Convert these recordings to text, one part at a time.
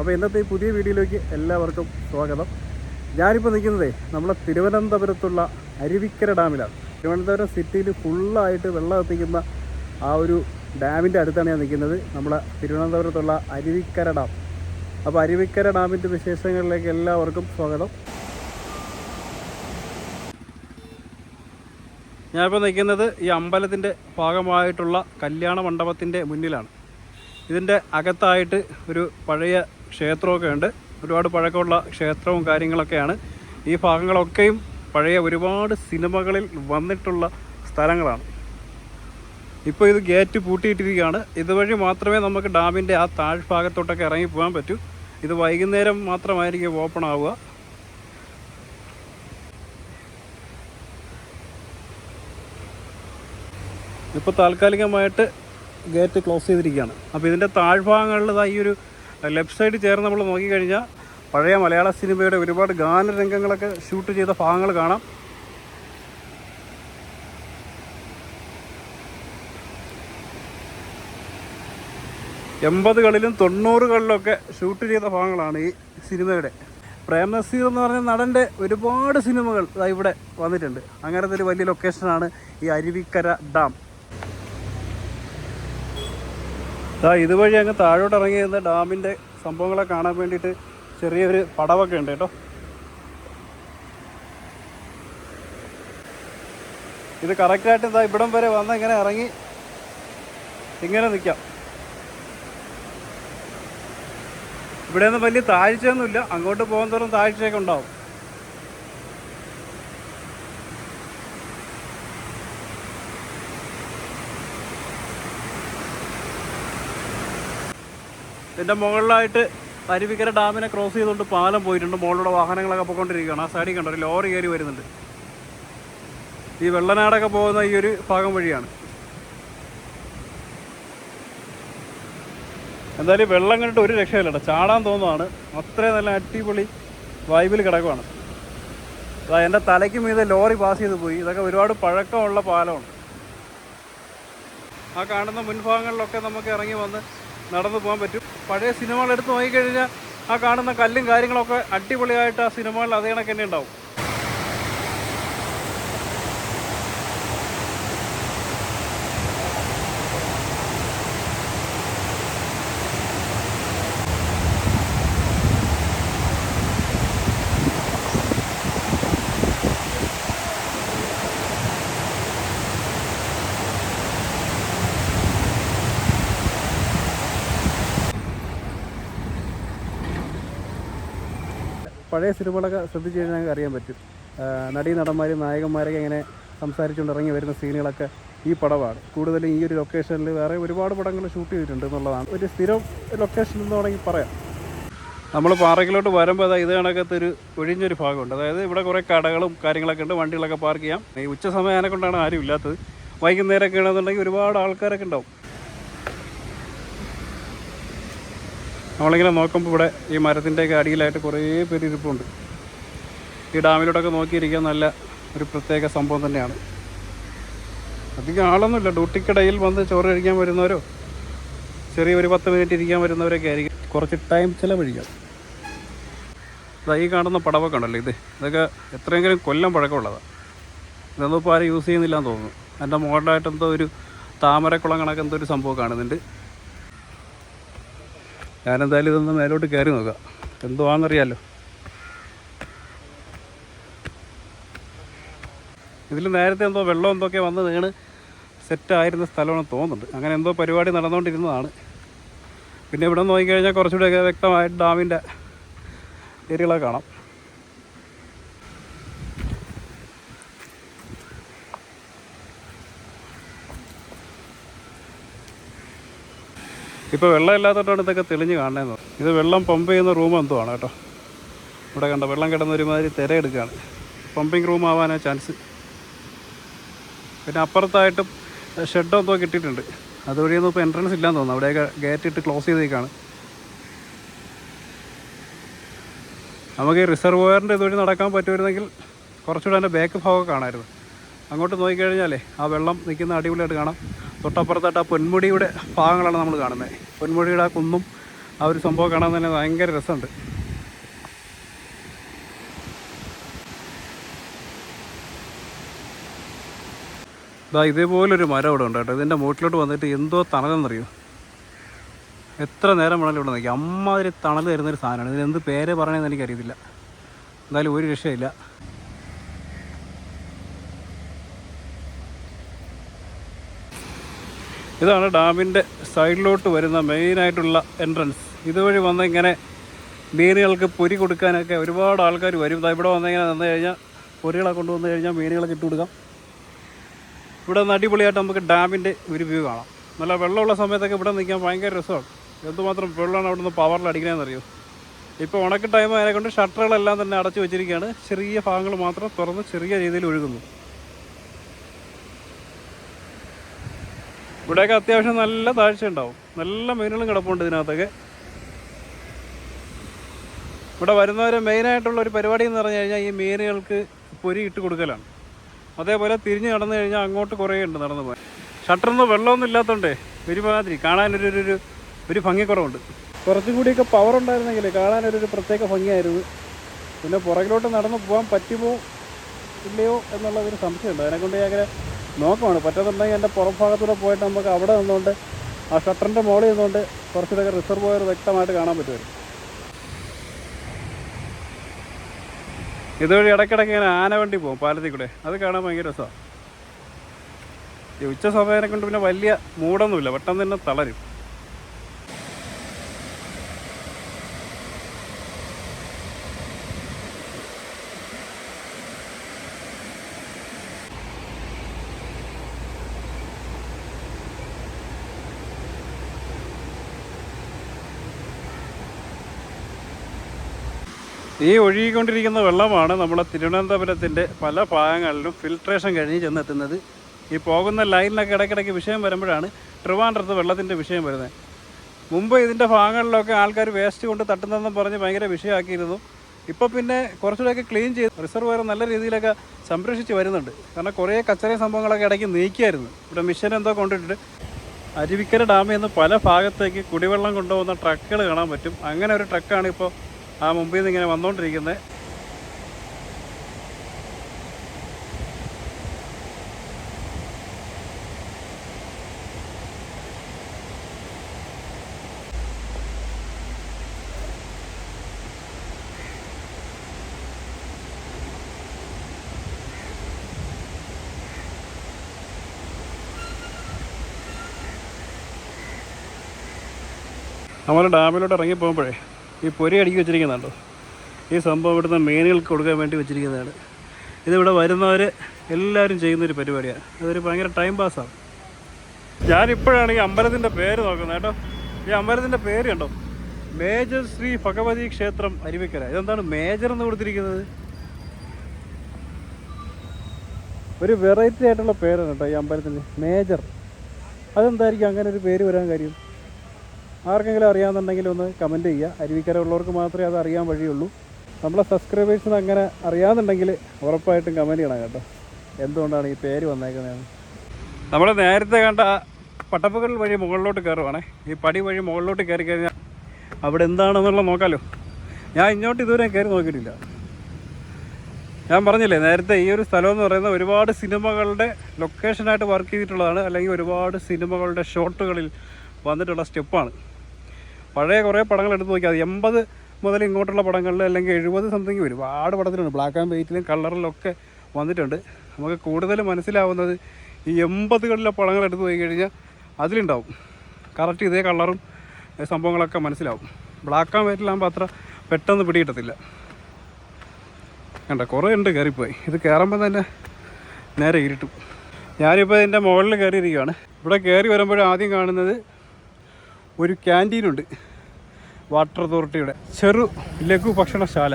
അപ്പോൾ ഇന്നത്തെ ഈ പുതിയ വീഡിയോയിലേക്ക് എല്ലാവർക്കും സ്വാഗതം. ഞാനിപ്പോൾ നിൽക്കുന്നത് നമ്മളെ തിരുവനന്തപുരത്തുള്ള അരുവിക്കര ഡാമിലാണ്. തിരുവനന്തപുരം സിറ്റിയിൽ ഫുള്ളായിട്ട് വെള്ളം എത്തിക്കുന്ന ആ ഒരു ഡാമിന്റെ അടുത്താണ് ഞാൻ നിൽക്കുന്നത്. നമ്മളെ തിരുവനന്തപുരത്തുള്ള അരുവിക്കര ഡാം. അപ്പോൾ അരുവിക്കര ഡാമിന്റെ വിശേഷങ്ങളിലേക്ക് എല്ലാവർക്കും സ്വാഗതം. ഞാനിപ്പോൾ നിൽക്കുന്നത് ഈ അമ്പലത്തിന്റെ ഭാഗമായിട്ടുള്ള കല്യാണ മണ്ഡപത്തിന്റെ മുന്നിലാണ്. ഇതിന്റെ അകത്തായിട്ട് ഒരു പഴയ ക്ഷേത്രമൊക്കെ ഉണ്ട്. ഒരുപാട് പഴക്കമുള്ള ക്ഷേത്രവും കാര്യങ്ങളൊക്കെയാണ്. ഈ ഭാഗങ്ങളൊക്കെയും പഴയ ഒരുപാട് സിനിമകളിൽ വന്നിട്ടുള്ള സ്ഥലങ്ങളാണ്. ഇപ്പോൾ ഇത് ഗേറ്റ് പൂട്ടിയിട്ടിരിക്കുകയാണ്. ഇതുവഴി മാത്രമേ നമുക്ക് ഡാമിന്റെ ആ താഴ്ഭാഗത്തോട്ടൊക്കെ ഇറങ്ങി പോകാൻ പറ്റൂ. ഇത് വൈകുന്നേരം മാത്രമായിരിക്കും ഓപ്പൺ ആവുക. ഇപ്പോൾ താൽക്കാലികമായിട്ട് ഗേറ്റ് ക്ലോസ് ചെയ്തിരിക്കുകയാണ്. അപ്പോൾ ഇതിന്റെ താഴ്ഭാഗങ്ങളിൽ ഈ ഒരു ലെഫ്റ്റ് സൈഡ് ചേർന്ന് നമ്മൾ നോക്കിക്കഴിഞ്ഞാൽ പഴയ മലയാള സിനിമയുടെ ഒരുപാട് ഗാനരംഗങ്ങളൊക്കെ ഷൂട്ട് ചെയ്ത ഭാഗങ്ങൾ കാണാം. എൺപതുകളിലും തൊണ്ണൂറുകളിലൊക്കെ ഷൂട്ട് ചെയ്ത ഭാഗങ്ങളാണ് ഈ സിനിമയുടെ. പ്രേം നസീർ എന്ന് പറഞ്ഞ നടന്റെ ഒരുപാട് സിനിമകൾ ഇവിടെ വന്നിട്ടുണ്ട്. അങ്ങനത്തെ ഒരു വലിയ ലൊക്കേഷനാണ് ഈ അരുവിക്കര ഡാം ദാ ഇതുവഴി അങ്ങ് താഴോട്ട് ഇറങ്ങി നിന്ന് ഡാമിന്റെ സംഭവങ്ങളെ കാണാൻ വേണ്ടിയിട്ട് ചെറിയൊരു പടവൊക്കെ ഉണ്ട് കേട്ടോ. ഇത് കറക്റ്റായിട്ട് ഇതാ ഇവിടം വരെ വന്ന് ഇങ്ങനെ ഇറങ്ങി ഇങ്ങനെ നിൽക്കാം ഇവിടെ നിന്ന് വലിയ താഴ്ചയൊന്നുമില്ല. അങ്ങോട്ട് പോകും താഴ്ചയൊക്കെ ഉണ്ടാവും. ഇതിന്റെ മുകളിലായിട്ട് അരുവിക്കര ഡാമിനെ ക്രോസ് ചെയ്തുകൊണ്ട് പാലം പോയിട്ടുണ്ട്. മുകളിലൂടെ വാഹനങ്ങളൊക്കെ പോയിക്കൊണ്ടിരിക്കുകയാണ്. ആ സൈഡിൽ കണ്ടോ? ഒരു ലോറി കയറി വരുന്നുണ്ട്. ഈ വെള്ളനാടൊക്കെ പോകുന്ന ഈ ഒരു ഭാഗം വഴിയാണ്. എന്തായാലും വെള്ളം കണ്ടിട്ട് ഒരു രക്ഷയില്ല ചാടാൻ തോന്നുവാണ്. അത്രയും നല്ല അടിപൊളി വൈബിൽ കിടക്കുവാണ്. അതാ എന്റെ തലയ്ക്ക് മീതെ ലോറി പാസ് ചെയ്ത് പോയി. ഇതൊക്കെ ഒരുപാട് പഴക്കമുള്ള പാലമാണ്. ആ കാണുന്ന മുൻഭാഗങ്ങളിലൊക്കെ നമുക്ക് ഇറങ്ങി വന്ന് നടന്നു പോകാൻ പറ്റും. പഴയ സിനിമകൾ എടുത്ത് നോക്കിക്കഴിഞ്ഞാൽ ആ കാണുന്ന കല്ലും കാര്യങ്ങളൊക്കെ അടിപൊളിയായിട്ട് ആ സിനിമകളിൽ അതേ കണക്ക് തന്നെ ഉണ്ടാവും. പഴയ സിനിമകളൊക്കെ ശ്രദ്ധിച്ചു കഴിഞ്ഞാൽ ഞങ്ങൾക്ക് അറിയാൻ പറ്റും. നടീ നടന്മാരും നായകന്മാരൊക്കെ ഇങ്ങനെ സംസാരിച്ചുകൊണ്ട് ഇറങ്ങി വരുന്ന സീനുകളൊക്കെ ഈ പടമാണ്. കൂടുതലും ഈ ഒരു ലൊക്കേഷനിൽ വേറെ ഒരുപാട് പടങ്ങൾ ഷൂട്ട് ചെയ്തിട്ടുണ്ട് എന്നുള്ളതാണ്. ഒരു സ്ഥിരം ലൊക്കേഷൻ എന്ന് വേണമെങ്കിൽ പറയാം. നമ്മൾ പാറയ്ക്കിലോട്ട് വരുമ്പോൾ അതാ ഇത് കണക്കത്തെ ഒരു ഒഴിഞ്ഞൊരു ഭാഗമുണ്ട്. അതായത് ഇവിടെ കുറേ കടകളും കാര്യങ്ങളൊക്കെ ഉണ്ട്. വണ്ടികളൊക്കെ പാർക്ക് ചെയ്യാം. ഈ ഉച്ച സമയം കൊണ്ടാണ് ആരും ഇല്ലാത്തത്. വൈകുന്നേരമൊക്കെ ആണെന്നുണ്ടെങ്കിൽ ഒരുപാട് ആൾക്കാരൊക്കെ ഉണ്ടാവും. നമ്മളിങ്ങനെ നോക്കുമ്പോൾ ഇവിടെ ഈ മരത്തിന്റെയൊക്കെ അടിയിലായിട്ട് കുറേ പേര് ഇരിപ്പുണ്ട്. ഈ ഡാമിലോട്ടൊക്കെ നോക്കിയിരിക്കാൻ നല്ല ഒരു പ്രത്യേക സംഭവം തന്നെയാണ്. അധികം ആളൊന്നുമില്ല. ഡ്യൂട്ടിക്കിടയിൽ വന്ന് ചോറ് കഴിക്കാൻ വരുന്നവരോ? ചെറിയ ഒരു പത്ത് മിനിറ്റ് ഇരിക്കാൻ വരുന്നവരൊക്കെ ആയിരിക്കും. കുറച്ച് ടൈം ചിലവഴിക്കാം. ഈ കാണുന്ന പടവൊക്കെ ഉണ്ടല്ലോ ഇത്. ഇതൊക്കെ എത്രയെങ്കിലും കൊല്ലം പഴക്കമുള്ളതാണ് ഇതൊന്നും ഇപ്പോൾ ആരും യൂസ് ചെയ്യുന്നില്ല എന്ന് തോന്നുന്നു എന്റെ മുകളിലായിട്ട് എന്തോ ഒരു താമരക്കുളം കണക്ക് എന്തോ ഒരു സംഭവം കാണുന്നുണ്ട്. ഞാനെന്തായാലും ഇതൊന്ന് മേലോട്ട് കയറി നോക്കാം. എന്തുവാണെന്നറിയാമല്ലോ ഇതിൽ നേരത്തെ എന്തോ വെള്ളം എന്തൊക്കെ വന്ന് വീണ് സെറ്റായിരുന്ന സ്ഥലമാണെന്ന് തോന്നുന്നുണ്ട്. അങ്ങനെ എന്തോ പരിപാടി നടന്നുകൊണ്ടിരുന്നതാണ് പിന്നെ ഇവിടെ നോക്കിക്കഴിഞ്ഞാൽ കുറച്ചുകൂടെയൊക്കെ വ്യക്തമായിട്ട് ഡാമിന്റെ ഏരിയകളൊക്കെ കാണാം. ഇപ്പോൾ വെള്ളം ഇല്ലാത്തതുകൊണ്ടാണ് ഇതൊക്കെ തെളിഞ്ഞു കാണുന്നത് ഇത് വെള്ളം പമ്പ് ചെയ്യുന്ന റൂം എന്തോ ആണ് കേട്ടോ? ഇവിടെ കണ്ട വെള്ളം കിടന്ന ഒരുമാതിരി തിര എടുക്കുകയാണ് പമ്പിങ് റൂം ആവാനാ ചാൻസ് പിന്നെ അപ്പുറത്തായിട്ട് ഷെഡ് എന്തോ കിട്ടിയിട്ടുണ്ട്. അതുവഴിയൊന്നും ഇപ്പോൾ എൻട്രൻസ് ഇല്ലാന്ന് തോന്നുന്നു. അവിടെയൊക്കെ ഗേറ്റ് ഇട്ട് ക്ലോസ് ചെയ്തേക്കാണ്. നമുക്ക് ഈ റിസർവോയറിന്റെ ഇതുവഴി നടക്കാൻ പറ്റുമായിരുന്നെങ്കിൽ കുറച്ചുകൂടെ അതിന്റെ ബാക്ക് ഭാഗമൊക്കെ കാണാമായിരുന്നു അങ്ങോട്ട് നോക്കിക്കഴിഞ്ഞാലേ ആ വെള്ളം നിൽക്കുന്ന അടിപൊളിയായിട്ട് കാണാം. തൊട്ടപ്പുറത്തായിട്ട് ആ പൊന്മുടിയുടെ ഭാഗങ്ങളാണ് നമ്മൾ കാണുന്നത്. പൊന്മുടിയുടെ ആ കുന്നും ആ ഒരു സംഭവം കാണാൻ തന്നെ ഭയങ്കര രസമുണ്ട്. ഇതാ ഇതേപോലൊരു മരം ഇവിടെ ഉണ്ട് കേട്ടോ. ഇതിന്റെ മൂട്ടിലോട്ട് വന്നിട്ട് എന്തോ തണലെന്നറിയോ? എത്ര നേരം വേണമെങ്കിലും ഇവിടെ നിൽക്കാം. അമ്മാതിരി തണൽ തരുന്നൊരു സാധനമാണ്. ഇതിന് എന്ത് പേര് പറയണമെന്ന് എനിക്കറിയത്തില്ല. എന്തായാലും ഒരു രക്ഷയില്ല. ഇതാണ് ഡാമിന്റെ സൈഡിലോട്ട് വരുന്ന മെയിനായിട്ടുള്ള എൻട്രൻസ് ഇതുവഴി വന്ന് ഇങ്ങനെ മീനുകൾക്ക് പൊരി കൊടുക്കാനൊക്കെ ഒരുപാട് ആൾക്കാർ വരും. ഇവിടെ വന്ന് ഇങ്ങനെ വന്നു കഴിഞ്ഞാൽ പൊരികളെ കൊണ്ടുവന്ന് കഴിഞ്ഞാൽ മീനുകളൊക്കെ ഇട്ട് കൊടുക്കാം. ഇവിടെ നിന്ന് അടിപൊളിയായിട്ട് നമുക്ക് ഡാമിന്റെ ഒരു വ്യൂ കാണാം. നല്ല വെള്ളമുള്ള സമയത്തൊക്കെ ഇവിടെ നിൽക്കാൻ ഭയങ്കര രസമാണ്. എന്തുമാത്രം വെള്ളമാണ് അവിടെ നിന്ന് പവറിൽ അടിക്കണമെന്നറിയോ ഇപ്പോൾ ഉണക്ക ടൈം കൊണ്ട് ഷട്ടറുകളെല്ലാം തന്നെ അടച്ചു വെച്ചിരിക്കുകയാണ്. ചെറിയ ഭാഗങ്ങൾ മാത്രം തുറന്ന് ചെറിയ രീതിയിൽ ഒഴുകുന്നു. ഇവിടെയൊക്കെ അത്യാവശ്യം നല്ല താഴ്ച ഉണ്ടാവും. നല്ല മീനുകളും കിടപ്പുണ്ട് ഇതിനകത്തൊക്കെ. ഇവിടെ വരുന്നവരെ മെയിനായിട്ടുള്ള ഒരു പരിപാടി എന്ന് പറഞ്ഞു കഴിഞ്ഞാൽ ഈ മീനുകൾക്ക് പൊരി ഇട്ട് കൊടുക്കലാണ്. അതേപോലെ തിരിഞ്ഞ് നടന്നു കഴിഞ്ഞാൽ അങ്ങോട്ട് കുറേ ഉണ്ട് നടന്നു പോകാൻ. ഷട്ടറിന്ന് വെള്ളമൊന്നും ഇല്ലാത്തതുകൊണ്ടേ ഒരുമാതിരി കാണാനൊരു ഒരു ഒരു ഭംഗിക്കുറവുണ്ട്. കുറച്ചും കൂടിയൊക്കെ പവർ ഉണ്ടായിരുന്നെങ്കിൽ കാണാനൊരു പ്രത്യേക ഭംഗിയായിരുന്നു. പിന്നെ പുറകിലോട്ട് നടന്നു പോകാൻ പറ്റുമോ ഇല്ലയോ എന്നുള്ളതൊരു സംശയമുണ്ട്. അതിനെക്കൊണ്ട് ഞാൻ അങ്ങനെ നോക്കുവാണ്. പറ്റുന്നുണ്ടെങ്കിൽ എന്റെ പുറം ഭാഗത്തൂടെ പോയിട്ട് നമുക്ക് അവിടെ നിന്നുകൊണ്ട് ആ ഷട്ടറിന്റെ മുകളിൽ നിന്നുകൊണ്ട് റിസർവ് റിസർവോയർ വ്യക്തമായിട്ട് കാണാൻ പറ്റുമായിരുന്നു. ഇതുവഴി ഇടയ്ക്കിടയ്ക്ക് ഇങ്ങനെ ആനവണ്ടി പോകും പാലത്തിൽ കൂടെ. അത് കാണാൻ ഭയങ്കര രസമാണ്. ഈ ഉച്ച സമയനെ കൊണ്ട് പിന്നെ വലിയ മൂടൊന്നുമില്ല. പെട്ടെന്ന് തന്നെ തളരും. ഈ ഒഴുകിക്കൊണ്ടിരിക്കുന്ന വെള്ളമാണ് നമ്മുടെ തിരുവനന്തപുരത്തിന്റെ പല ഭാഗങ്ങളിലും ഫിൽട്രേഷൻ കഴിഞ്ഞ് ചെന്നെത്തുന്നത്. ഈ പോകുന്ന ലൈനിലൊക്കെ ഇടയ്ക്കിടയ്ക്ക് വിഷയം വരുമ്പോഴാണ് ട്രിവാൻഡ്രത്ത് വെള്ളത്തിന്റെ വിഷയം വരുന്നത്. മുമ്പ് ഇതിന്റെ ഭാഗങ്ങളിലൊക്കെ ആൾക്കാർ വേസ്റ്റ് കൊണ്ട് തട്ടുന്നതെന്ന് പറഞ്ഞ് ഭയങ്കര വിഷയമാക്കിയിരുന്നു. ഇപ്പോൾ പിന്നെ കുറച്ചുകൂടെയൊക്കെ ക്ലീൻ ചെയ്ത് റിസർവയർ നല്ല രീതിയിലൊക്കെ സംരക്ഷിച്ച് വരുന്നുണ്ട്. കാരണം കുറേ കച്ചറ സംഭവങ്ങളൊക്കെ ഇടയ്ക്ക് നീക്കിയായിരുന്നു. ഇവിടെ മിഷൻ എന്തോ കൊണ്ടിട്ടുണ്ട് അരുവിക്കര ഡാമിൽ നിന്ന് പല ഭാഗത്തേക്ക് കുടിവെള്ളം കൊണ്ടുപോകുന്ന ട്രക്കുകൾ കാണാൻ പറ്റും. അങ്ങനെ ഒരു ട്രക്കാണ് ഇപ്പോൾ ആ മുമ്പിൽ നിന്ന് ഇങ്ങനെ വന്നുകൊണ്ടിരിക്കുന്നത് നമ്മൾ ഡാമിലോട്ട് ഇറങ്ങി പോകുമ്പോഴേ ഈ പൊരി അടുക്കി വെച്ചിരിക്കുന്നുണ്ടോ. ഈ സംഭവം ഇവിടുന്ന് മീനുകൾക്ക് കൊടുക്കാൻ വേണ്ടി വെച്ചിരിക്കുന്നതാണ്. ഇതിവിടെ വരുന്നവർ എല്ലാവരും ചെയ്യുന്നൊരു പരിപാടിയാണ്. അതൊരു ഭയങ്കര ടൈം പാസ്സാണ് ഞാനിപ്പോഴാണ് ഈ അമ്പലത്തിന്റെ പേര് നോക്കുന്നത് കേട്ടോ. ഈ അമ്പലത്തിന്റെ പേര് കണ്ടോ? മേജർ ശ്രീ ഭഗവതി ക്ഷേത്രം അരുവിക്കര. ഇതെന്താണ് മേജർ എന്ന് കൊടുത്തിരിക്കുന്നത്? ഒരു വെറൈറ്റി ആയിട്ടുള്ള പേരാണ് കേട്ടോ ഈ അമ്പലത്തിന്റെ മേജർ. അതെന്തായിരിക്കും? അങ്ങനെ ഒരു പേര് വരാൻ കാര്യം? ആർക്കെങ്കിലും അറിയാമെന്നുണ്ടെങ്കിൽ ഒന്ന് കമന്റ് ചെയ്യുക. അരുവിക്കര ഉള്ളവർക്ക് മാത്രമേ അത് അറിയാൻ വഴിയുള്ളൂ. നമ്മളെ സബ്സ്ക്രൈബേഴ്സിന് അങ്ങനെ അറിയാമെന്നുണ്ടെങ്കിൽ ഉറപ്പായിട്ടും കമന്റ് ചെയ്യണം കേട്ടോ. എന്തുകൊണ്ടാണ് ഈ പേര് വന്നേക്കുന്നതെന്ന്? നമ്മൾ നേരത്തെ കണ്ട പട്ടപ്പുകൾ വഴി മുകളിലോട്ട് കയറുവാണേ. ഈ പടി വഴി മുകളിലോട്ട് കയറി കഴിഞ്ഞാൽ അവിടെ എന്താണെന്നുള്ള നോക്കാമല്ലോ ഞാൻ ഇങ്ങോട്ട് ഇതുവരെ കയറി നോക്കിയിട്ടില്ല. ഞാൻ പറഞ്ഞില്ലേ നേരത്തെ ഈ ഒരു സ്ഥലം എന്ന് പറയുന്നത് ഒരുപാട് സിനിമകളുടെ ലൊക്കേഷനായിട്ട് വർക്ക് ചെയ്തിട്ടുള്ളതാണ്. അല്ലെങ്കിൽ ഒരുപാട് സിനിമകളുടെ ഷോട്ടുകളിൽ വന്നിട്ടുള്ള സ്റ്റെപ്പാണ് പഴയ കുറേ പടങ്ങൾ എടുത്ത് നോക്കിയാൽ മതി. എൺപത് മുതൽ ഇങ്ങോട്ടുള്ള പടങ്ങളിൽ അല്ലെങ്കിൽ എഴുപത് സംതിങ് ഒരുപാട് പടത്തിലുണ്ട്. ബ്ലാക്ക് ആൻഡ് വൈറ്റിലും കളറിലൊക്കെ വന്നിട്ടുണ്ട്. നമുക്ക് കൂടുതൽ മനസ്സിലാവുന്നത് ഈ എൺപതുകളിലെ പടങ്ങൾ എടുത്ത് പോയി കഴിഞ്ഞാൽ അതിലുണ്ടാവും. കറക്റ്റ് ഇതേ കളറും സംഭവങ്ങളൊക്കെ മനസ്സിലാവും. ബ്ലാക്ക് ആൻഡ് വൈറ്റിലാകുമ്പോൾ അത്ര പെട്ടെന്ന് പിടികിട്ടത്തില്ല. കണ്ട? കുറേ ഉണ്ട് കയറിപ്പോയി. ഇത് കയറുമ്പോൾ തന്നെ നേരെ ഇരുട്ടും. ഞാനിപ്പോൾ ഇതിന്റെ മുകളിൽ കയറിയിരിക്കുകയാണ് ഇവിടെ കയറി വരുമ്പോൾ ആദ്യം കാണുന്നത് ഒരു ക്യാന്റീനുണ്ട്. വാട്ടർ അതോറിറ്റിയുടെ ചെറു ലഘു ഭക്ഷണശാല.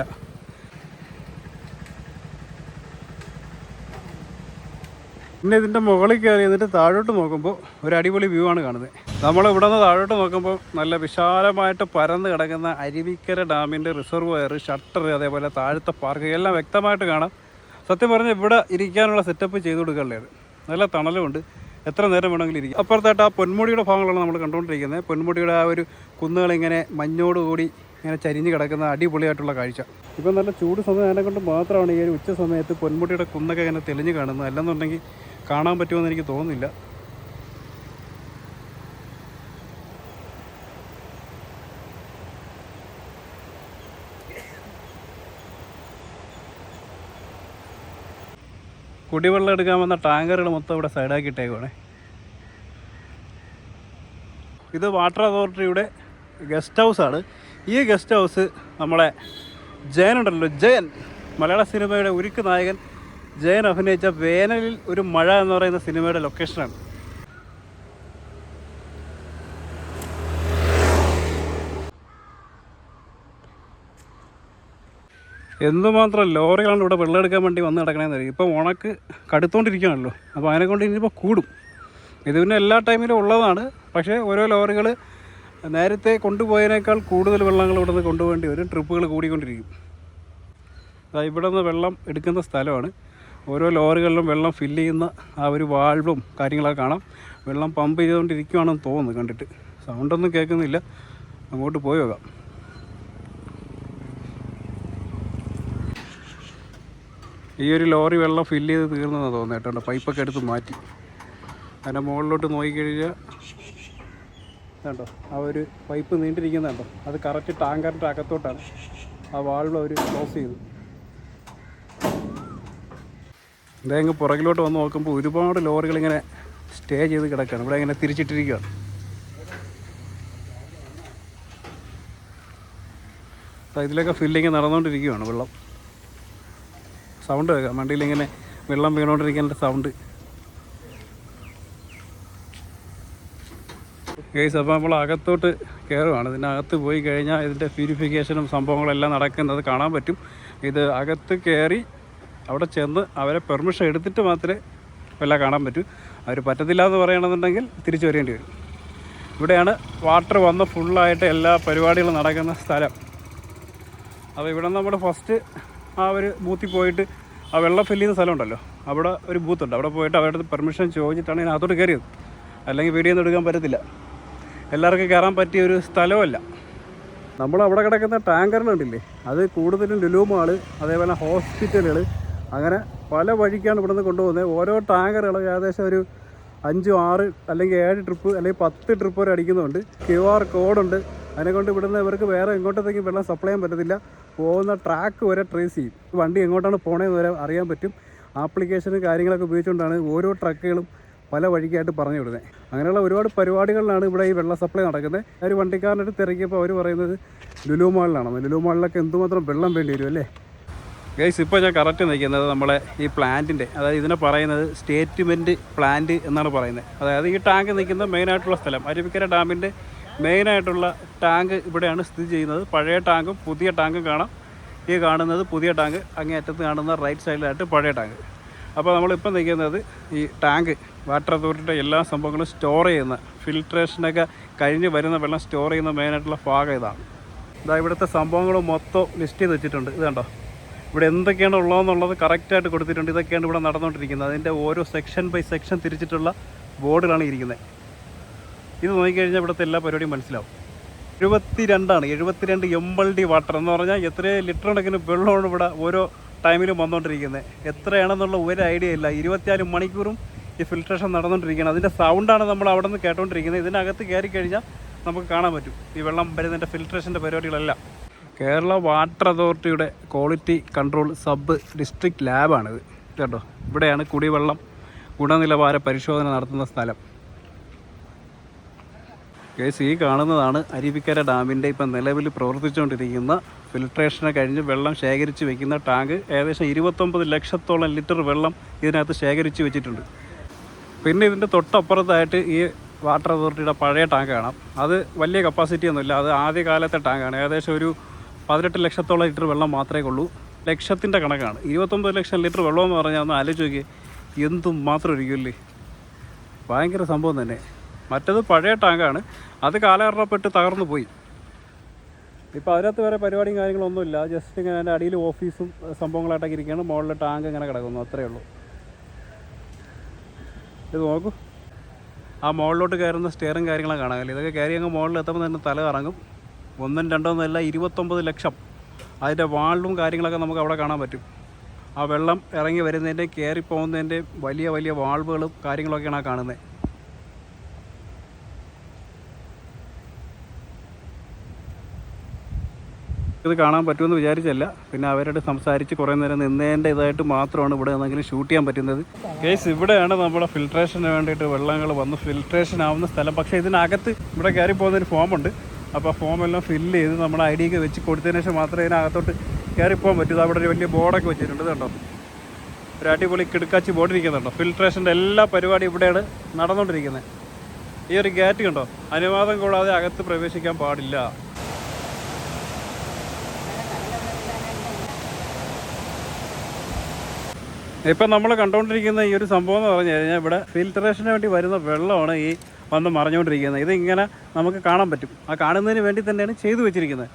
പിന്നെ ഇതിന്റെ മുകളിൽ കയറി എന്നിട്ട് താഴോട്ട് നോക്കുമ്പോൾ ഒരു അടിപൊളി വ്യൂ ആണ് കാണുന്നത്. നമ്മൾ ഇവിടെ നിന്ന് താഴോട്ട് നോക്കുമ്പോൾ നല്ല വിശാലമായിട്ട് പരന്ന് കിടക്കുന്ന അരുവിക്കര ഡാമിന്റെ റിസർവയർ ഷട്ടർ അതേപോലെ താഴത്തെ പാർക്ക് എല്ലാം വ്യക്തമായിട്ട് കാണാം. സത്യം പറഞ്ഞാൽ ഇവിടെ ഇരിക്കാനുള്ള സെറ്റപ്പ് ചെയ്ത് കൊടുക്കാനുള്ളത്. നല്ല തണലുമുണ്ട്. എത്ര നേരം വേണമെങ്കിലും ഇരിക്കും. അപ്പുറത്തായിട്ട് ആ പൊന്മുടിയുടെ ഭാഗങ്ങളാണ് നമ്മൾ കണ്ടുകൊണ്ടിരിക്കുന്നത്. പൊന്മുടിയുടെ ആ ഒരു കുന്നുകളിങ്ങനെ മഞ്ഞോടുകൂടി ഇങ്ങനെ ചരിഞ്ഞ് കിടക്കുന്ന അടിപൊളിയായിട്ടുള്ള കാഴ്ച. ഇപ്പം നല്ല ചൂട് സമയം അതിനെ കൊണ്ട് മാത്രമാണ് ഈ ഒരു ഉച്ച സമയത്ത് പൊന്മുടിയുടെ കുന്നൊക്കെ ഇങ്ങനെ തെളിഞ്ഞ് കാണുന്നത്. അല്ലെന്നുണ്ടെങ്കിൽ കാണാൻ പറ്റുമെന്ന് എനിക്ക് തോന്നുന്നില്ല. കുടിവെള്ളം എടുക്കാൻ വന്ന ടാങ്കറുകൾ മൊത്തം ഇവിടെ സൈഡാക്കി ഇട്ടേക്കുവാണേ. ഇത് വാട്ടർ അതോറിറ്റിയുടെ ഗസ്റ്റ് ഹൗസാണ് ഈ ഗസ്റ്റ് ഹൗസ് നമ്മളെ ജയൻ ഉണ്ടല്ലോ. ജയൻ മലയാള സിനിമയുടെ ഉരുക്ക് നായകൻ. ജയൻ അഭിനയിച്ച വേനലിൽ ഒരു മഴ എന്ന് പറയുന്ന സിനിമയുടെ ലൊക്കേഷനാണ് എന്തുമാത്രം ലോറികളാണ് ഇവിടെ വെള്ളം എടുക്കാൻ വേണ്ടി വന്ന് കിടക്കണേന്ന് അറിയാം ഇപ്പോൾ ഉണക്ക് കടുത്തോണ്ടിരിക്കുകയാണല്ലോ. അപ്പോൾ അതിനെ കൊണ്ട് ഇനിയിപ്പോൾ കൂടും. ഇത് പിന്നെ എല്ലാ ടൈമിലും ഉള്ളതാണ്. പക്ഷേ ഓരോ ലോറികൾ നേരത്തെ കൊണ്ടുപോയതിനേക്കാൾ കൂടുതൽ വെള്ളങ്ങൾ ഇവിടെ നിന്ന് കൊണ്ടുപോകേണ്ടി വരും. ട്രിപ്പുകൾ കൂടിക്കൊണ്ടിരിക്കും. ഇവിടെ നിന്ന് വെള്ളം എടുക്കുന്ന സ്ഥലമാണ്. ഓരോ ലോറികളിലും വെള്ളം ഫില്ല് ചെയ്യുന്ന ആ ഒരു വാൾവും കാര്യങ്ങളൊക്കെ കാണാം. വെള്ളം പമ്പ് ചെയ്തുകൊണ്ടിരിക്കുകയാണെന്ന് തോന്നുന്നു കണ്ടിട്ട്. സൗണ്ടൊന്നും കേൾക്കുന്നില്ല. അങ്ങോട്ട് പോയി നോക്കാം. ഈ ഒരു ലോറി വെള്ളം ഫില്ല് ചെയ്ത് തീർന്നെന്ന് തോന്നുന്നു കേട്ടോ. പൈപ്പൊക്കെ എടുത്ത് മാറ്റി. അതിന്റെ മുകളിലോട്ട് നോക്കിക്കഴിഞ്ഞാൽ കണ്ടോ ആ ഒരു പൈപ്പ് നീണ്ടിരിക്കുന്നുണ്ടോ അത് കറക്റ്റ് ടാങ്കറിന്റെ അകത്തോട്ടാണ്. ആ വാൾവ് അവർ ക്ലോസ് ചെയ്തു ഇതേങ്ങ് പുറകിലോട്ട് വന്ന് നോക്കുമ്പോൾ ഒരുപാട് ലോറികൾ ഇങ്ങനെ സ്റ്റേ ചെയ്ത് കിടക്കുകയാണ് ഇവിടെ ഇങ്ങനെ തിരിച്ചിട്ടിരിക്കുകയാണ് ഇതിലൊക്കെ ഫില്ലിങ് നടന്നുകൊണ്ടിരിക്കുകയാണ് വെള്ളം. സൗണ്ട് കേൾക്കാം. വണ്ടിയിൽ ഇങ്ങനെ വെള്ളം വീണുകൊണ്ടിരിക്കേണ്ട സൗണ്ട്. കേസ് അപ്പോൾ നമ്മൾ അകത്തോട്ട് കയറുവാണ് ഇതിനകത്ത് പോയി കഴിഞ്ഞാൽ ഇതിന്റെ പ്യൂരിഫിക്കേഷനും സംഭവങ്ങളെല്ലാം നടക്കുന്നത് കാണാൻ പറ്റും. ഇത് അകത്ത് കയറി അവിടെ ചെന്ന് അവരെ പെർമിഷൻ എടുത്തിട്ട് മാത്രമേ എല്ലാം കാണാൻ പറ്റൂ. അവർ പറ്റത്തില്ല എന്ന് പറയണമെന്നുണ്ടെങ്കിൽ തിരിച്ചു വരേണ്ടി വരും. ഇവിടെയാണ് വാട്ടർ വന്ന് ഫുള്ളായിട്ട് എല്ലാ പരിപാടികളും നടക്കുന്ന സ്ഥലം. അപ്പോൾ ഇവിടെ നമ്മൾ ഫസ്റ്റ് ആ ഒരു ബൂത്തിൽ പോയിട്ട് ആ വെള്ളം ഫില്ല് ചെയ്യുന്ന സ്ഥലമുണ്ടല്ലോ. അവിടെ ഒരു ബൂത്തുണ്ട്. അവിടെ പോയിട്ട് അവരുടെ പെർമിഷൻ ചോദിച്ചിട്ടാണ് ഞാൻ അതോട്ട് കയറിയത്. അല്ലെങ്കിൽ വീഡിയോ ഒന്നും എടുക്കാൻ പറ്റത്തില്ല. എല്ലാവർക്കും കയറാൻ പറ്റിയ ഒരു സ്ഥലമല്ല. നമ്മൾ അവിടെ കിടക്കുന്ന ടാങ്കറിലുണ്ടില്ലേ അത് കൂടുതലും ലുലു മാൾ അതേപോലെ ഹോസ്പിറ്റലുകൾ അങ്ങനെ പല വഴിക്കാണ് ഇവിടുന്ന് കൊണ്ടുപോകുന്നത്. ഓരോ ടാങ്കറുകൾ ഏകദേശം ഒരു അഞ്ചും ആറ് അല്ലെങ്കിൽ ഏഴ് ട്രിപ്പ് അല്ലെങ്കിൽ പത്ത് ട്രിപ്പ് വരെ അടിക്കുന്നുണ്ട്. ക്യു ആർ കോഡുണ്ട്. അതിനെ കൊണ്ട് ഇവിടുന്ന് ഇവർക്ക് വേറെ എങ്ങോട്ടത്തേക്കും വെള്ളം സപ്ലൈ ചെയ്യാൻ പറ്റത്തില്ല. പോകുന്ന ട്രാക്ക് വരെ ട്രേസ് ചെയ്യും. വണ്ടി എങ്ങോട്ടാണ് പോണേന്ന് വരെ അറിയാൻ പറ്റും. ആപ്ലിക്കേഷനും കാര്യങ്ങളൊക്കെ ഉപയോഗിച്ചുകൊണ്ടാണ് ഓരോ ട്രക്കുകളും പല വഴിക്കായിട്ട് പറഞ്ഞു വിടുന്നത്. അങ്ങനെയുള്ള ഒരുപാട് പരിപാടികളിലാണ് ഇവിടെ ഈ വെള്ള സപ്ലൈ നടക്കുന്നത്. ഒരു വണ്ടിക്കാരനെ തിരക്കിയപ്പോൾ അവർ പറയുന്നത് ലുലു മാളിലാണ് ലുലു മാളിലൊക്കെ എന്തുമാത്രം വെള്ളം വേണ്ടി വരും അല്ലേ? ഗൈസ് ഇപ്പോൾ ഞാൻ കറക്റ്റ് നിൽക്കുന്നത് നമ്മളെ ഈ പ്ലാന്റിന്റെ അതായത് ഇതിനെ പറയുന്നത് സ്റ്റേറ്റ്മെന്റ് പ്ലാന്റ് എന്നാണ് പറയുന്നത്. അതായത് ഈ ടാങ്ക് നിൽക്കുന്ന മെയിനായിട്ടുള്ള സ്ഥലം. അരുവിക്കര ഡാമിന്റെ മെയിനായിട്ടുള്ള ടാങ്ക് ഇവിടെയാണ് സ്ഥിതി ചെയ്യുന്നത്. പഴയ ടാങ്കും പുതിയ ടാങ്കും കാണാം. ഈ കാണുന്നത് പുതിയ ടാങ്ക് അങ്ങേ അറ്റത്ത് കാണുന്ന റൈറ്റ് സൈഡിലായിട്ട് പഴയ ടാങ്ക്. അപ്പോൾ നമ്മളിപ്പോൾ നിൽക്കുന്നത് ഈ ടാങ്ക് വാട്ടർ അതോറിറ്റിയുടെ എല്ലാ സംഭവങ്ങളും സ്റ്റോർ ചെയ്യുന്ന ഫിൽട്രേഷനൊക്കെ കഴിഞ്ഞ് വരുന്ന വെള്ളം സ്റ്റോർ ചെയ്യുന്ന മെയിനായിട്ടുള്ള ഭാഗം ഇതാണ്. ഇതാ ഇവിടുത്തെ സംഭവങ്ങൾ മൊത്തം ലിസ്റ്റ് ചെയ്ത് വെച്ചിട്ടുണ്ട്. ഇത് കണ്ടോ? ഇവിടെ എന്തൊക്കെയാണ് ഉള്ളതെന്നുള്ളത് കറക്റ്റായിട്ട് കൊടുത്തിട്ടുണ്ട്. ഇതൊക്കെയാണ് ഇവിടെ നടന്നുകൊണ്ടിരിക്കുന്നത്. അതിന്റെ ഓരോ സെക്ഷൻ ബൈ സെക്ഷൻ തിരിച്ചിട്ടുള്ള ബോർഡിലാണ് ഇരിക്കുന്നത്. ഇത് നോക്കിക്കഴിഞ്ഞാൽ ഇവിടുത്തെ എല്ലാ പരിപാടിയും മനസ്സിലാവും. എഴുപത്തിരണ്ടാണ് എഴുപത്തിരണ്ട് എം എൽ ഡി വാട്ടർ എന്ന് പറഞ്ഞാൽ എത്ര ലിറ്റർ കണക്കിന് വെള്ളമാണ് ഇവിടെ ഓരോ ടൈമിലും വന്നുകൊണ്ടിരിക്കുന്നത് എത്രയാണെന്നുള്ള ഒരു ഐഡിയ ഇല്ല. ഇരുപത്തിനാല് മണിക്കൂറും ഈ ഫിൽട്രേഷൻ നടന്നുകൊണ്ടിരിക്കുകയാണ് അതിന്റെ സൗണ്ടാണ് നമ്മൾ അവിടെ നിന്ന് കേട്ടുകൊണ്ടിരിക്കുന്നത് ഇതിനകത്ത് കയറി കഴിഞ്ഞാൽ നമുക്ക് കാണാൻ പറ്റും. ഈ വെള്ളം വരുന്നതിന്റെ ഫിൽട്രേഷന്റെ പരിപാടികളെല്ലാം. കേരള വാട്ടർ അതോറിറ്റിയുടെ ക്വാളിറ്റി കൺട്രോൾ സബ് ഡിസ്ട്രിക്ട് ലാബാണിത് കേട്ടോ ഇവിടെയാണ് കുടിവെള്ളം ഗുണനിലവാര പരിശോധന നടത്തുന്ന സ്ഥലം. കേസ് ഈ കാണുന്നതാണ് അരുവിക്കര ഡാമിന്റെ ഇപ്പം നിലവിൽ പ്രവർത്തിച്ചുകൊണ്ടിരിക്കുന്ന ഫിൽട്രേഷനെ കഴിഞ്ഞ് വെള്ളം ശേഖരിച്ച് വെക്കുന്ന ടാങ്ക് ഏകദേശം ഇരുപത്തൊമ്പത് ലക്ഷത്തോളം ലിറ്റർ വെള്ളം ഇതിനകത്ത് ശേഖരിച്ച് വെച്ചിട്ടുണ്ട്. പിന്നെ ഇതിന്റെ തൊട്ടപ്പുറത്തായിട്ട് ഈ വാട്ടർ അതോറിറ്റിയുടെ പഴയ ടാങ്ക് കാണാം. അത് വലിയ കപ്പാസിറ്റി ഒന്നുമില്ല. അത് ആദ്യകാലത്തെ ടാങ്കാണ് ഏകദേശം ഒരു പതിനെട്ട് ലക്ഷത്തോളം ലിറ്റർ വെള്ളം മാത്രമേ ഉള്ളൂ. ലക്ഷത്തിന്റെ കണക്കാണ്. ഇരുപത്തൊമ്പത് ലക്ഷം ലിറ്റർ വെള്ളം എന്ന് പറഞ്ഞാൽ ഒന്ന് ആലോചിച്ച് നോക്കി എന്തും മാത്രം ഇരിക്കുമല്ലേ ഭയങ്കര സംഭവം തന്നെ. മറ്റത് പഴയ ടാങ്കാണ് അത് കാലഹരണപ്പെട്ട് തകർന്നു പോയി. ഇപ്പോൾ അതിനകത്ത് വേറെ പരിപാടിയും കാര്യങ്ങളൊന്നുമില്ല. ജസ്റ്റ് ഇങ്ങനെ അതിന്റെ അടിയിൽ ഓഫീസും സംഭവങ്ങളായിട്ടൊക്കെ ഇരിക്കുകയാണ്. മുകളിൽ ടാങ്ക് ഇങ്ങനെ കിടക്കുന്നു. അത്രയേ ഉള്ളൂ. ഇത് നോക്കൂ. ആ മുകളിലോട്ട് കയറുന്ന സ്റ്റെയറും കാര്യങ്ങളും കാണാമല്ലോ ഇതൊക്കെ കയറി അങ്ങ് മുകളിൽ എത്തുമ്പോൾ തന്നെ തല കറങ്ങും. ഒന്നും രണ്ടോ എന്നല്ല ഇരുപത്തൊമ്പത് ലക്ഷം. അതിന്റെ വാളിലും കാര്യങ്ങളൊക്കെ നമുക്ക് അവിടെ കാണാൻ പറ്റും. ആ വെള്ളം ഇറങ്ങി വരുന്നതിന്റെ കയറി പോകുന്നതിന്റെ വലിയ വലിയ വാൾവുകളും കാര്യങ്ങളൊക്കെയാണ് കാണുന്നത് ഇത് കാണാൻ പറ്റുമെന്ന് വിചാരിച്ചല്ല പിന്നെ അവരോട് സംസാരിച്ച് കുറേ നേരം നിന്നതിന്റെ ഇതായിട്ട് മാത്രമാണ് ഇവിടെ എന്തെങ്കിലും ഷൂട്ട് ചെയ്യാൻ പറ്റുന്നത്. കേസ് ഇവിടെയാണ് നമ്മുടെ ഫിൽട്രേഷന് വേണ്ടിയിട്ട് വെള്ളങ്ങൾ വന്ന് ഫിൽട്രേഷൻ ആവുന്ന സ്ഥലം. പക്ഷേ ഇതിനകത്ത് ഇവിടെ കയറി പോകുന്നൊരു ഫോമുണ്ട് അപ്പോൾ ആ ഫോമെല്ലാം ഫില്ല് ചെയ്ത് നമ്മുടെ ഐ ഡിയൊക്കെ വെച്ച് കൊടുത്തതിന് ശേഷം മാത്രമേ ഇതിനകത്തോട്ട് കയറി പോകാൻ പറ്റൂ. അവിടെ ഒരു വലിയ ബോർഡൊക്കെ വെച്ചിട്ടുണ്ട് കേട്ടോ ഒരു അടിപൊളി കിടക്കാച്ചി ബോർഡ് ഇരിക്കുന്നുണ്ടോ? ഫിൽട്രേഷന്റെ എല്ലാ പരിപാടിയും ഇവിടെയാണ് നടന്നുകൊണ്ടിരിക്കുന്നത്. ഈ ഒരു ഗേറ്റ് കണ്ടോ? അനുവാദം കൂടാതെ അകത്ത് പ്രവേശിക്കാൻ പാടില്ല. ഇപ്പം നമ്മൾ കണ്ടുകൊണ്ടിരിക്കുന്ന ഈ ഒരു സംഭവം എന്ന് പറഞ്ഞു കഴിഞ്ഞാൽ ഇവിടെ ഫിൽട്ടറേഷന് വേണ്ടി വരുന്ന വെള്ളമാണ് ഈ വന്ന് മറിഞ്ഞുകൊണ്ടിരിക്കുന്നത് ഇതിങ്ങനെ നമുക്ക് കാണാൻ പറ്റും. ആ കാണുന്നതിന് വേണ്ടി തന്നെയാണ് ചെയ്തു വെച്ചിരിക്കുന്നത്.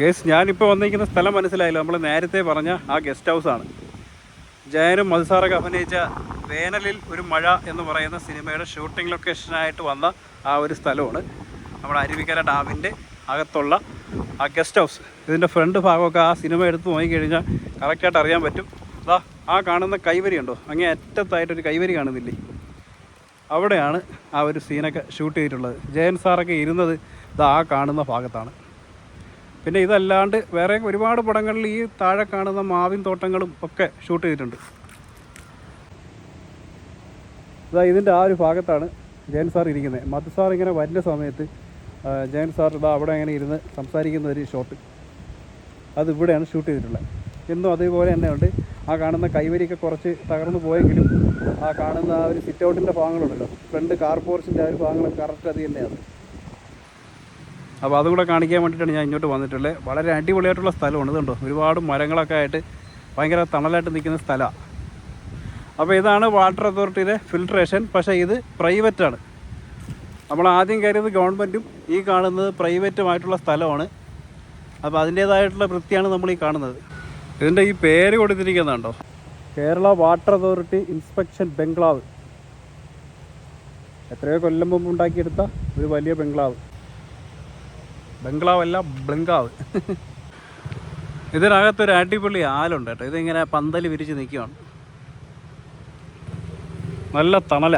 ഗസ് ഞാനിപ്പോൾ വന്നിരിക്കുന്ന സ്ഥലം മനസ്സിലായില്ല. നമ്മൾ നേരത്തെ പറഞ്ഞ ആ ഗസ്റ്റ് ഹൗസാണ് ജയനും മത്സാറൊക്കെ അഭിനയിച്ച വേനലിൽ ഒരു മഴ എന്ന് പറയുന്ന സിനിമയുടെ ഷൂട്ടിംഗ് ലൊക്കേഷനായിട്ട് വന്ന ആ ഒരു സ്ഥലമാണ്. നമ്മുടെ അരുവിക്കര ഡാമിന്റെ അകത്തുള്ള ആ ഗസ്റ്റ് ഹൗസ്. ഇതിന്റെ ഫ്രണ്ട് ഭാഗമൊക്കെ ആ സിനിമ എടുത്ത് നോക്കിക്കഴിഞ്ഞാൽ കറക്റ്റായിട്ട് അറിയാൻ പറ്റും. അതാ ആ കാണുന്ന കൈവരി ഉണ്ടോ? അങ്ങേ അറ്റത്തായിട്ടൊരു കൈവരി കാണുന്നില്ലേ? അവിടെയാണ് ആ ഒരു സീനൊക്കെ ഷൂട്ട് ചെയ്തിട്ടുള്ളത്. ജയൻ സാറൊക്കെ ഇരുന്നത് ഇത് ആ കാണുന്ന ഭാഗത്താണ്. പിന്നെ ഇതല്ലാണ്ട് വേറെ ഒരുപാട് പടങ്ങളിൽ ഈ താഴെ കാണുന്ന മാവിൻ തോട്ടങ്ങളും ഒക്കെ ഷൂട്ട് ചെയ്തിട്ടുണ്ട്. ഇതാ ഇതിന്റെ ആ ഒരു ഭാഗത്താണ് ജയൻ സാർ ഇരിക്കുന്നത്. മധു സാർ ഇങ്ങനെ വരുന്ന സമയത്ത് ജയൻ സാർ ഇതാ അവിടെ അങ്ങനെ ഇരുന്ന് സംസാരിക്കുന്ന ഒരു ഷോട്ട് അത് ഇവിടെയാണ് ഷൂട്ട് ചെയ്തിട്ടുള്ളത്. എന്നും അതേപോലെ തന്നെ ഉണ്ട്. ആ കാണുന്ന കൈവരിയൊക്കെ കുറച്ച് തകർന്നു പോയെങ്കിലും ആ കാണുന്ന ആ ഒരു സിറ്റ് ഔട്ടിന്റെ ഭാഗങ്ങളുണ്ടല്ലോ. ഫ്രണ്ട് കാർ പോർച്ചിന്റെ ആ ഒരു ഭാഗങ്ങൾ കറക്റ്റ് അത് തന്നെയാണ്. അപ്പോൾ അതുകൂടെ കാണിക്കാൻ വേണ്ടിയിട്ടാണ് ഞാൻ ഇങ്ങോട്ട് വന്നിട്ടുള്ളത്. വളരെ അടിപൊളിയായിട്ടുള്ള സ്ഥലമാണ്. ഇതുണ്ടോ? ഒരുപാട് മരങ്ങളൊക്കെ ആയിട്ട് ഭയങ്കര തണലായിട്ട് നിൽക്കുന്ന സ്ഥലമാണ് അപ്പോൾ ഇതാണ് വാട്ടർ അതോറിറ്റിയുടെ ഫിൽട്രേഷൻ പക്ഷേ ഇത് പ്രൈവറ്റാണ് നമ്മൾ ആദ്യം കയറിയത് ഗവൺമെന്റും ഈ കാണുന്നത് പ്രൈവറ്റുമായിട്ടുള്ള സ്ഥലമാണ്. അപ്പോൾ അതിന്റേതായിട്ടുള്ള വൃത്തിയാണ് നമ്മൾ ഈ കാണുന്നത്. ഇതിന്റെ ഈ പേര് കൊടുത്തിരിക്കുന്നുണ്ടോ? കേരള വാട്ടർ അതോറിറ്റി ഇൻസ്പെക്ഷൻ ബംഗ്ലാവ്. എത്രയോ കൊല്ലം മുമ്പ് ഉണ്ടാക്കിയെടുത്ത ഒരു വലിയ ബംഗ്ലാവ്. ബംഗ്ലാവല്ല ബംഗ്ലാവ്. ഇതിനകത്തൊരു അടിപൊളി ആലുണ്ട് കേട്ടോ. ഇതിങ്ങനെ പന്തൽ വിരിച്ച് നിൽക്കുകയാണ് നല്ല തണല.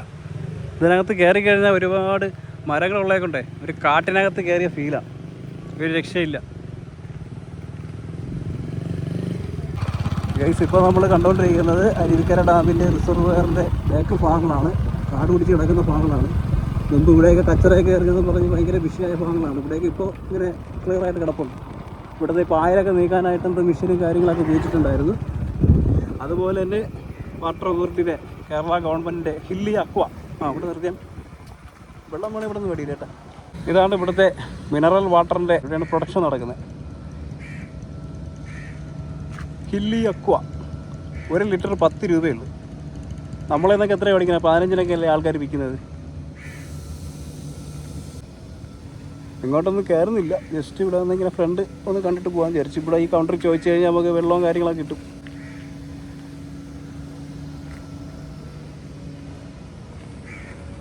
ഇതിനകത്ത് കയറി കഴിഞ്ഞാൽ ഒരുപാട് മരങ്ങളുള്ളതുകൊണ്ടേ ഒരു കാട്ടിനകത്ത് കയറിയ ഫീലാണ് ഒരു രക്ഷയില്ല. ഗൈസ് ഇപ്പോൾ നമ്മൾ കണ്ടുകൊണ്ടിരിക്കുന്നത് അരുവിക്കര ഡാമിന്റെ റിസർവെയറിന്റെ ബാക്ക് ഭാഗങ്ങളാണ്. കാട് പിടിച്ച് കിടക്കുന്ന ഭാഗങ്ങളാണ്. മുമ്പ് ഇവിടെയൊക്കെ കച്ചറയൊക്കെ എറിഞ്ഞതെന്ന് പറഞ്ഞ് ഭയങ്കര വിഷയമായ ഭാഗങ്ങളാണ്. ഇവിടേക്ക് ഇപ്പോൾ ഇങ്ങനെ ക്ലിയർ ആയിട്ട് കിടപ്പുണ്ട്. ഇവിടുത്തെ പായലൊക്കെ നീക്കാനായിട്ട് എന്തോ മെഷീനും കാര്യങ്ങളൊക്കെ ഉപയോഗിച്ചിട്ടുണ്ടായിരുന്നു. അതുപോലെ തന്നെ വാട്ടർ അതോറിറ്റിയുടെ കേരള ഗവൺമെന്റിന്റെ ഹില്ലി അക്വ. ആ ഇവിടെ നിർത്തിയാൽ വെള്ളം വേണം ഇവിടെ നിന്ന് മേടിയില്ല കേട്ടോ. ഇതാണ് ഇവിടുത്തെ മിനറൽ വാട്ടറിന്റെ ഇവിടെയാണ് പ്രൊഡക്ഷൻ നടക്കുന്നത്. ഹില്ലി അക്വ ഒരു ലിറ്റർ പത്ത് രൂപയുള്ളൂ നമ്മളെന്നൊക്കെ എത്രയാണ് മേടിക്കുന്നത്? പതിനഞ്ചിനൊക്കെ അല്ലേ ആൾക്കാർ വിൽക്കുന്നത്? ഇങ്ങോട്ടൊന്നും കയറുന്നില്ല. ജസ്റ്റ് ഇവിടെ വന്നിങ്ങനെ ഫ്രണ്ട് ഒന്ന് കണ്ടിട്ട് പോകാൻ വിചാരിച്ചു. ഇവിടെ ഈ കൗണ്ടറിൽ ചോദിച്ചു കഴിഞ്ഞാൽ നമുക്ക് വെള്ളവും കാര്യങ്ങളൊക്കെ കിട്ടും.